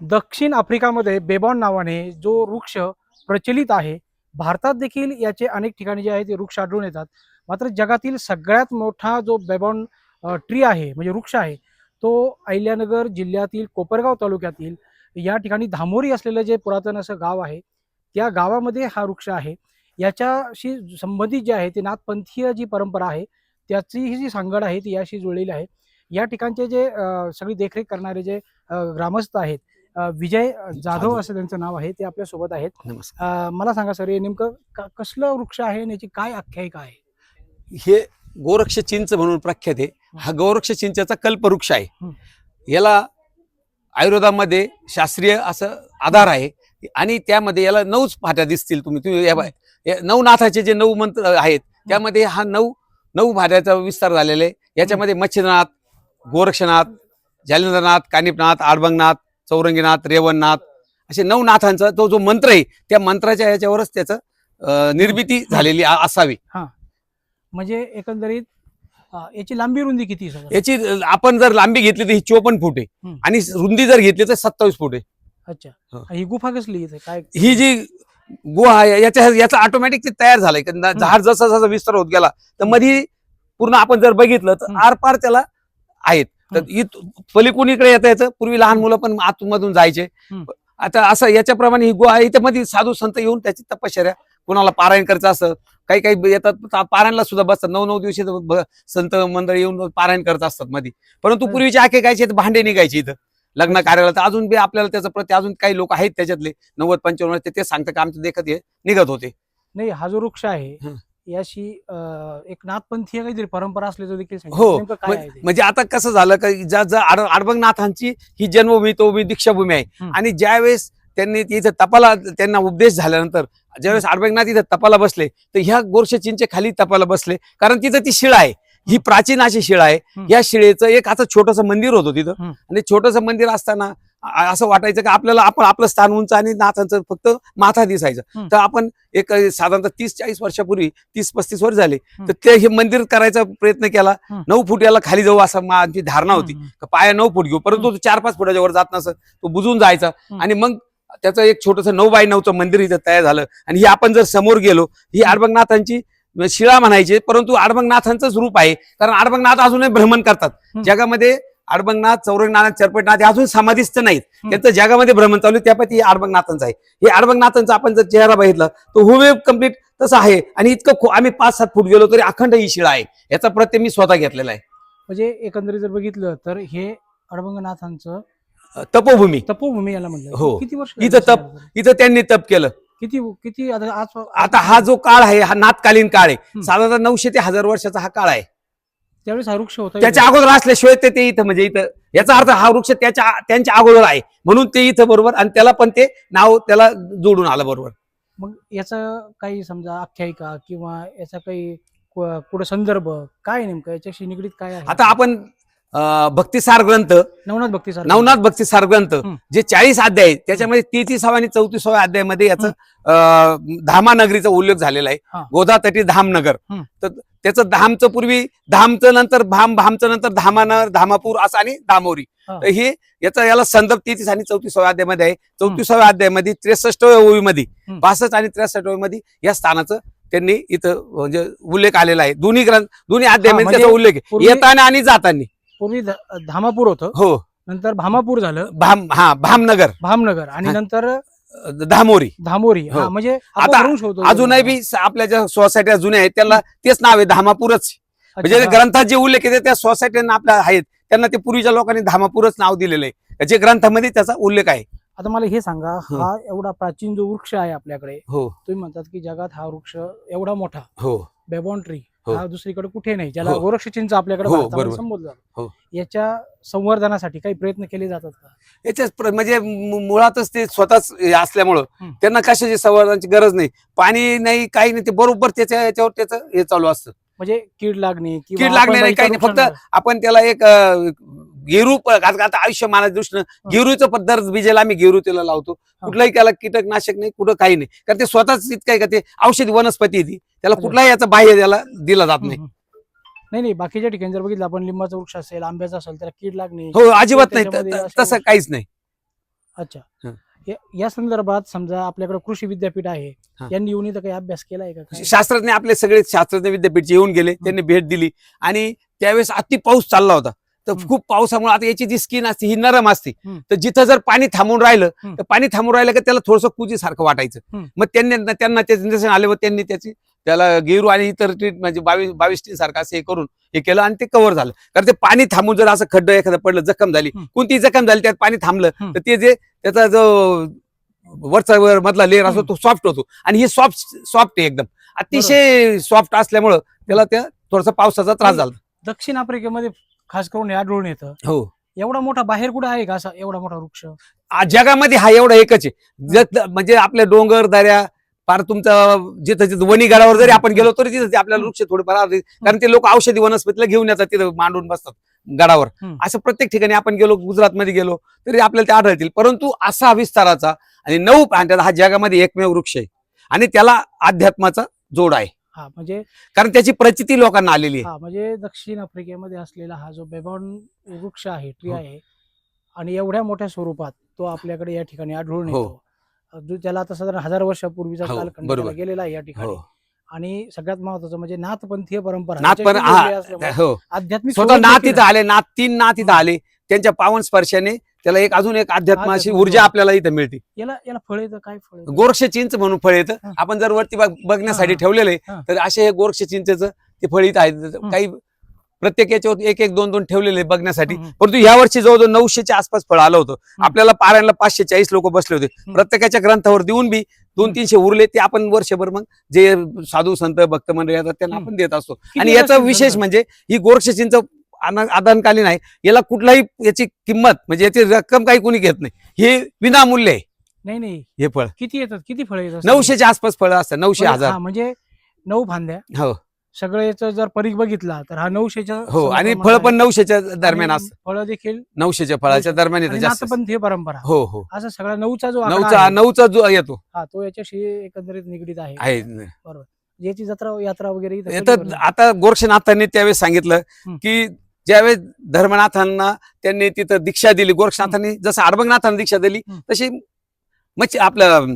दक्षिण आफ्रिकामध्ये बेबॉन नावाने जो वृक्ष प्रचलित आहे भारतात देखील याचे अनेक ठिकाणी जे आहे ते वृक्ष आढळून येतात. मात्र जगातील सगळ्यात मोठा जो बेबॉन ट्री आहे म्हणजे वृक्ष आहे तो अहिल्यानगर जिल्ह्यातील कोपरगाव तालुक्यातील या ठिकाणी धामोरी असलेलं जे पुरातन असं गाव आहे त्या गावामध्ये हा वृक्ष आहे. याच्याशी संबंधित जे आहे ते नाथपंथीय जी परंपरा आहे त्याची ही जी सांगड आहे ती याशी जुळलेली आहे. या ठिकाणचे जे सगळी देखरेख करणारे जे ग्रामस्थ आहेत विजय जाधव. असं त्यांचं नाव आहे ते आपल्यासोबत आहेत. नमस्कार. मला सांगा सर हे नेमकं कसलं वृक्ष आहे आणि याची काय आख्यायिका आहे? हे गोरक्ष चिंच म्हणून प्रख्यात आहे. हा. गोरक्ष चिंचेचा कल्पवृक्ष आहे. याला आयुर्वेदामध्ये शास्त्रीय असं आधार आहे. आणि त्यामध्ये याला नऊच फाट्या दिसतील तुम्ही. तुम्ही या बाय- या नवनाथाचे जे नऊ मंत्र आहेत त्यामध्ये हा नऊ नऊ भाट्याचा विस्तार झालेला आहे. याच्यामध्ये मच्छिंद्रनाथ गोरक्षनाथ जालिंद्रनाथ कानिपनाथ आडबंगनाथ चौरंगीनाथ रेवणनाथ असे नऊ नाथांचा तो जो मंत्र आहे त्या मंत्राच्या याच्यावरच त्याचं निर्मिती झालेली असावी. म्हणजे एकंदरीत याची लांबी रुंदी किती याची आपण जर लांबी घेतली तर ही चोपन्न फूट आहे. आणि रुंदी जर घेतली तर सत्तावीस फूट आहे. अच्छा. हो. गुफा कसली काय? ही जी गुहा आहे याच्या याचा ऑटोमॅटिक तयार झालंय. झाड जसा जसा विस्तार होत गेला तर मध्ये पूर्ण आपण जर बघितलं तर. आरपार त्याला आहेत. तर इत पलीकडून इकडे येता येतं पूर्वी लहान मुलं पण आतमधून जायचे. आता असं याच्याप्रमाणे ही गुहा इथे मध्ये साधू संत येऊन त्याची तपश्चर्या कोणाला पारायण करायचं असं काही काही येतात पारायणला सुद्धा बसतात. नऊ नऊ दिवशी संत मंडळी येऊन पारायण करत असतात मध्ये परंतु. पूर्वीचे आखे गायचे भांडे निघायचे इथं लग्न कार्याला तर अजून बी आपल्याला त्याचं प्रति अजून काही लोक आहेत त्याच्यातले नव्वद पंचावन्न ते ते सांगतात की आमचं देखत हे निघत होते. नाही हा जो वृक्ष आहे. याशी एक नाथपंथीय काहीतरी परंपरा असल्याचं देखील. हो? म्हणजे आता कसं झालं का ज्या ज्या आड- आडबंगनाथांची ही जन्मभूमी तो भूमी दीक्षाभूमी आहे. आणि ज्यावेळेस त्यांनी इथं तपाला त्यांना उपदेश झाल्यानंतर ज्यावेळेस आडबंगनाथ इथं तपाला बसले तर ह्या गोरक्षचिंचे खाली तपाला बसले कारण तिथं ती शिळा आहे ही प्राचीन अशी शिळा आहे. या शिळेचं एक असं छोटंसं मंदिर होतं तिथं. आणि छोटंसं मंदिर असताना असं वाटायचं की आपल्याला आपण आपलं स्थान उंच आणि नाथांचं फक्त माथा दिसायचं. तर आपण एक साधारणतः तीस चाळीस वर्षापूर्वी तीस पस्तीस वर्ष झाले. तर ते हे मंदिर करायचा प्रयत्न केला. नऊ फूट याला खाली जाऊ असं माझी धारणा होती पाया नऊ फूट घेऊ परंतु तो चार पाच फुटाच्या वर जात नसत तो बुजून जायचा. आणि मग त्याचं एक छोटस नऊ बाय नऊचं मंदिर इथं तयार झालं आणि ही आपण जर समोर गेलो ही आडबंगनाथांची शिळा म्हणायची परंतु आडबंगनाथांचंच रूप आहे कारण आडबंगनाथ अजूनही भ्रमण करतात. जगामध्ये आडबंगनाथ चौरंगनाथ चरपटनाथ हे अजून समाधीस्थ नाहीत. त्यांचं जगामध्ये भ्रमण चालू त्यापैकी हे आडबंगनाथांचं आहे. हे आडबंगनाथांचा आपण जर चेहरा बघितला तो हुबे कंप्लीट तसं आहे आणि इतकं खो- आम्ही पाच सात फूट गेलो तरी अखंड ही शिळा आहे. याचा प्रत्यय मी स्वतः घेतलेला आहे. म्हणजे एकंदरीत जर बघितलं तर हे अडभंगनाथांचं अ, तपोभूमी. तपोभूमी याला म्हणलं. हो. किती वर्ष इथं तप-? इथं त्यांनी तप केलं. किती किती आता आज आता हा जो काळ आहे हा नाथकालीन काळ आहे. हम्म. साधारण नऊशे ते हजार वर्षाचा हा काळ आहे. त्यावेळेस हा वृक्ष होता त्याच्या अगोदर असल्याशिवाय ते ते इथं म्हणजे इथं याचा अर्थ हा वृक्ष त्याच्या त्यांच्या अगोदर आहे. म्हणून ते इथं बरोबर आणि त्याला पण ते नाव त्याला जोडून आलं बरोबर. मग याचा काही समजा आख्यायिका किंवा याचा काही कु- पुढे संदर्भ काय नेमकं? याच्याशी निगडीत काय आहे? आता आपण भक्तिसार ग्रंथ. नवनाथ भक्ती सर नवनाथ भक्तिसार ग्रंथ. जे चाळीस अध्याय आहेत त्याच्यामध्ये तेहतीसावा आणि चौतीसाव्या अध्यायामध्ये याचं अं, धामा नगरीचा उल्लेख झालेला आहे. गोदातटी धामनगर. तर त्याचं धामचं पूर्वी धामचं नंतर भाम भामचं नंतर धामानगर धामापूर असं आणि धामोरी हा. तर हे याचा याला संदर्भ तेहतीस आणि चौतीसाव्या अध्यायामध्ये आहे. चौतीसाव्या अध्यायामध्ये त्रेसष्टव्या ओळीमध्ये हम्म. बासष्ट आणि त्रेसष्टमध्ये या स्थानाचं त्यांनी इथं म्हणजे उल्लेख आलेला आहे. दोन्ही ग्रंथ दोन्ही अध्यायामध्ये म्हणजे त्याचा उल्लेख आहे. पूर्वी- येताना आणि जाताना. पूर्वी ध- धामापूर होतं. हो. नंतर भामापूर झालं. भाम हा भामनगर. भामनगर. आणि हा. नंतर धामोरी. धामोरी. हा हो. म्हणजे आता शोधतो. अजूनही बी स- आपल्या ज्या सोसायट्या जुन्या आहेत त्याला तेच नाव आहे धामापूरच. अच्छा, म्हणजे. ग्रंथात जे उल्लेख आहे त्या सोसायट्यांना आपल्या आहेत. त्यांना ते पूर्वीच्या लोकांनी धामापूरच नाव दिलेलं आहे. जे ग्रंथामध्ये त्याचा उल्लेख आहे. आता मला हे सांगा हं. हा एवढा प्राचीन जो वृक्ष आहे आपल्याकडे हो. तुम्ही म्हणतात की जगात हा वृक्ष एवढा मोठा. हो. Baobab tree. हो. हा दुसरीकडे कुठे नाही ज्याला हो. गोरक्ष चिंच आपल्याकडे हो, भारतामध्ये बरोबर. संबोधलं जातं. हो. याच्या संवर्धनासाठी काही प्रयत्न केले जातात का याच्याच प्र- म्हणजे मु- मुळातच ते स्वतःच हे असल्यामुळं. त्यांना कशाची संवर्धनाची गरज नाही पाणी नाही काही नाही ते बरोबर त्याच्या याच्यावर त्याचं हे चालू असतं म्हणजे कीड लागणे किंवा कीड लागणे आपण नाही, काही नाही. फक्त आपण त्याला एक अं, गेरू आता आयुष्य मानाच्या दृष्टीनं गेरूचं पद्धत बीजेला आम्ही गेरू त्याला लावतो कुठलाही त्याला कीटकनाशक नाही कुठं काही नाही. कारण ते स्वतःच इतकं आहे का ते औषधी वनस्पती आहे ती. त्याला. कुठलाही याचा बाह्य त्याला दिला जात नाही. हं, हं. नाही नाही बाकीच्या ठिकाणी जर बघितलं आपण लिंबाचा वृक्ष असेल आंब्याचा असेल त्याला कीड लागणे हो अजिबात नाही. तसं काहीच नाही. अच्छा. हं. या- संदर्भात समजा आपल्याकडे कृषी विद्यापीठ आहे हा. यांनी येऊन इथं काही अभ्यास केलाय का काय? शास्त्रज्ञ आपले सगळे शास्त्रज्ञ विद्यापीठचे येऊन गेले त्यांनी भेट दिली. आणि त्यावेळेस अति पाऊस चालला होता. तर. खूप पावसामुळे आता याची जी स्किन असते ही नरम असते. तर जिथं जर पाणी थांबून राहिलं. तर पाणी थांबून राहिलं की त्याला थोडंसं कुजी सारखं वाटायचं. मग त्यांनी त्यांना त्याचे निदर्शन आले व त्यांनी त्याची त्याला गेरू आणि इतर ट्रीट म्हणजे बावीस बावीस टीन सारखं असं हे करून हे केलं आणि ते कव्हर झालं कारण ते पाणी थांबून जर असं खड्डं एखादं पडलं जखम झाली. कोणती जखम झाली त्यात पाणी थांबलं. तर ते जे त्याचा जो वरचा वर मधला लेअर असतो तो सॉफ्ट होतो आणि हे सॉफ्ट सॉफ्ट आहे एकदम अतिशय सॉफ्ट असल्यामुळं त्याला त्या थोडासा पावसाचा त्रास झाला दक्षिण आफ्रिकेमध्ये खास करून हे आढळून येतं. हो. एवढा मोठा बाहेर कुठं आहे का असा एवढा मोठा वृक्ष? आ- जगामध्ये हा एवढा एकच आहे. जत- म्हणजे आपल्या डोंगर दऱ्या फार तुमचं जिथं जिथं वणी गडावर जरी आपण गेलो तरी तिथं ते आपल्याला वृक्ष थोडेफार. कारण ते लोक औषधी वनस्पतीला घेऊन येतात तिथं मांडून बसतात गडावर. हम्म. असं प्रत्येक ठिकाणी आपण गेलो गुजरातमध्ये गेलो तरी आपल्याला ते आढळतील. परंतु असा विस्ताराचा आणि नऊ प्रांतात हा जगामध्ये एकमेव वृक्ष आहे. आणि त्याला अध्यात्माचा जोड आहे. हा म्हणजे कारण त्याची प्रचिती लोकांना आलेली आहे हा म्हणजे दक्षिण आफ्रिकेमध्ये असलेला हा जो बेबॉन वृक्ष आहे ट्री हो. आहे आणि एवढ्या मोठ्या स्वरूपात तो आपल्याकडे या ठिकाणी आढळून हो. येतो जो त्याला आता साधारण हजार वर्षापूर्वीचा हो, कालखंड बरोबर. गेलेला आहे या ठिकाणी हो आणि सगळ्यात महत्वाचं म्हणजे नाथपंथीय परंपरा नाथ पण हा हो आध्यात्मिक स्वतः स्वरूप नाथ देखील तिथं आले नाथ तीन नाथ इथं आले त्यांच्या पावन स्पर्शाने त्याला एक अजून एक अध्यात्माची अध्यात्म ऊर्जा. आपल्याला इथं मिळते याला याला फळ येतं काय फळ येतं? गोरक्ष चिंच म्हणून फळ येतं हा. आपण जर वरती बघ- बघण्यासाठी हा. ठेवलेलं आहे. तर असे हे गोरक्ष चिंचेचं ते फळ इथं आहेत काही प्रत्येक याच्यावर एक एक दोन दोन ठेवलेले बघण्यासाठी. परंतु या वर्षी जवळजवळ नऊशेच्या आसपास फळ आलं होतं. आपल्याला पारायणला पाचशे चाळीस लोक बसले होते. प्रत्येकाच्या ग्रंथावर देऊन बी दोन. तीनशे उरले ते आपण वर्षभर मग जे साधू संत भक्त मंडळी येतात त्यांना. आपण देत असतो. आणि याचा? विशेष म्हणजे ही गोरक्ष चिंच आन- आदानकालीन आहे. याला कुठलाही याची किंमत म्हणजे याची रक्कम काही कोणी घेत नाही. हे विनामूल्य आहे. नाही नाही. हे फळ. किती येतात? किती फळ येतात? नऊशेच्या आसपास फळं असतात. नऊशे म्हणजे- हजार. म्हणजे नऊ फांद्या. हो. सगळ्याचा जर परीख बघितला तर हा नऊशेच्या हो आणि फळ. पण नऊशेच्या दरम्यान असत. फळं देखील नऊशेच्या फळाच्या दरम्यान येतं जास्त. नाथपंथीय परंपरा. हो हो. असा सगळा नऊचा जो नऊचा नऊचा जो येतो. हा तो याच्याशी एकंदरीत निगडीत आहे. आहे. याची जत्रा यात्रा वगैरे? आता गोरक्षनाथांनी त्यावेळेस सांगितलं. की ज्यावेळेस धर्मनाथांना त्यांनी तिथं दीक्षा दिली गोरक्षनाथांनी जसं अडबंगनाथांना दीक्षा दिली. तशी मच्छी आपलं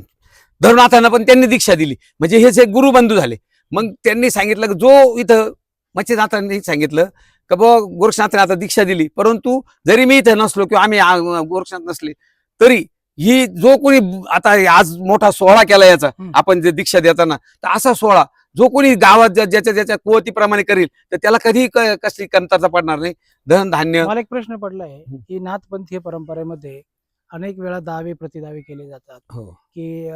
धर्मनाथांना पण त्यांनी दीक्षा दिली. म्हणजे हेच एक गुरुबंधू झाले. मग त्यांनी सांगितलं की जो इथं मच्छीनाथांनी सांगितलं का बुवा गोरक्षनाथांनी आता दीक्षा दिली परंतु जरी मी इथं नसलो किंवा आम्ही गोरक्षनाथ नसले तरी ही जो कोणी आता आज मोठा सोहळा केला याचा. आपण जे दीक्षा देताना तर असा सोहळा जो कोणी गावात ज्या- ज्याच्या ज्याच्या कुवतीप्रमाणे करील तर त्याला कधीही क- कसली कमतरता पडणार नाही धन धान्य मला एक प्रश्न पडलाय हं. की नाथपंथीय परंपरेमध्ये अनेक वेळा दावे प्रतिदावे केले जातात हो की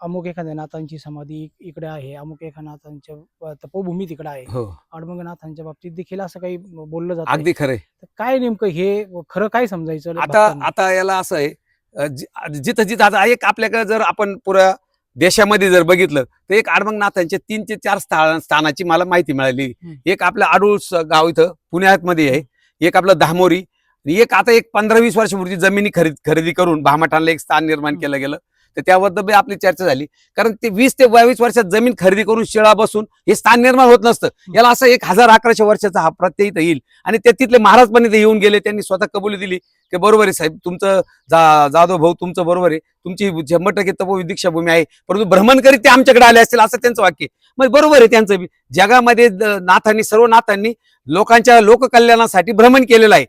अमुक एखाद्या नाथांची समाधी इकडे आहे अमुक एका नाथांच्या तपोभूमी तिकडे आहे. हो. अडमंगनाथांच्या बाबतीत देखील असं काही बोललं जातं अगदी खरंय. काय नेमकं हे खरं काय समजायचं आता भक्तांना? आता याला असं आहे जि- जिथं जिथं आता एक आपल्याकडे जर आपण पुऱ्या देशामध्ये जर बघितलं तर एक आडमंगनाथांचे तीन ते चार स्था- स्थानाची मला माहिती मिळाली. एक आपलं आडूळ स- गाव इथं पुण्यात मध्ये आहे. एक आपलं धामोरी. आणि एक आता एक पंधरा वीस वर्षापूर्वी जमिनी खरेदी खरेदी करून भामाठाणला एक स्थान निर्माण. केलं गेलं. तर त्याबद्दल बी आपली चर्चा झाली. कारण ते वीस ते बावीस वर्षात जमीन खरेदी करून शिळा बसून हे स्थान निर्माण होत नसतं. याला असं एक हजार अकराशे वर्षाचा हा प्रत्यय इथं येईल. आणि ते तिथले महाराज पण इथे येऊन गेले. त्यांनी स्वतः कबुली दिली की बरोबर आहे साहेब तुमचं जा जाधव भाऊ तुमचं बरोबर आहे. तुमची शंभर टक्के तपो दीक्षाभूमी आहे. परंतु भ्रमण करीत ते आमच्याकडे आले असतील असं त्यांचं वाक्य मग बरोबर आहे त्यांचं बी. जगामध्ये नाथांनी सर्व नाथांनी लोकांच्या लोककल्याणासाठी भ्रमण केलेलं आहे.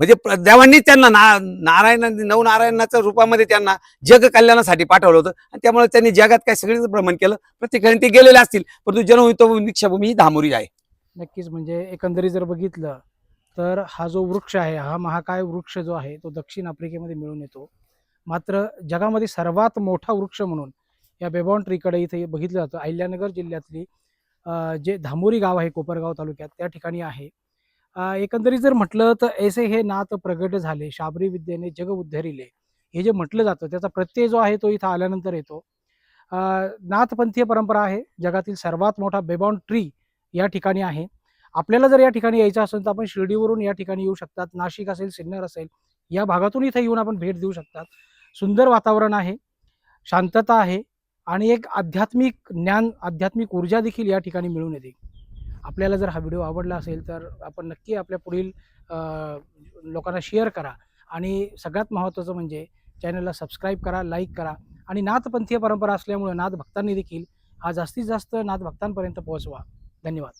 म्हणजे प्रदेवांनी त्यांना ना नारायणांनी नवनारायणाच्या रूपामध्ये त्यांना जग कल्याणासाठी पाठवलं होतं. आणि त्यामुळे त्यांनी जगात काय सगळीच भ्रमण केलं. प्रत्येकाने ते गेलेले असतील परंतु जनहितो दीक्षाभूमी ही धामोरी आहे. नक्कीच म्हणजे एकंदरीत जर बघितलं तर हा जो वृक्ष आहे हा महाकाय वृक्ष जो आहे तो दक्षिण आफ्रिकेमध्ये मिळून येतो. मात्र जगामध्ये सर्वात मोठा वृक्ष म्हणून या बेबॉन ट्रीकडे इथे बघितलं जातं. अहिल्यानगर जिल्ह्यातली जे धामोरी गाव आहे कोपरगाव तालुक्यात त्या ठिकाणी आहे. एकंदरीत जर म्हटलं तर ऐसे हे नाथ प्रगट झाले. शाबरी विद्येने जग उद्धरिले. हे जे म्हटलं जातं त्याचा प्रत्यय जो आहे तो इथं आल्यानंतर येतो. नाथपंथीय परंपरा आहे. जगातील सर्वात मोठा बेबॉन ट्री या ठिकाणी आहे. आपल्याला जर या ठिकाणी यायचं असेल तर आपण शिर्डीवरून या ठिकाणी येऊ शकतात. नाशिक असेल सिन्नर असेल या भागातून इथे येऊन आपण भेट देऊ शकतात. सुंदर वातावरण आहे. शांतता आहे. आणि एक आध्यात्मिक ज्ञान आध्यात्मिक ऊर्जा देखील या ठिकाणी मिळून येते. आपल्याला जर हा व्हिडिओ आवडला असेल तर आपण नक्की आपल्या पुढील लोकांना शेअर करा. आणि सगळ्यात महत्त्वाचं म्हणजे चॅनलला सबस्क्राईब करा लाईक करा. आणि नाथपंथीय परंपरा असल्यामुळे नाथ भक्तांनी देखील हा जास्तीत जास्त नाथ भक्तांपर्यंत पोहोचवा. धन्यवाद.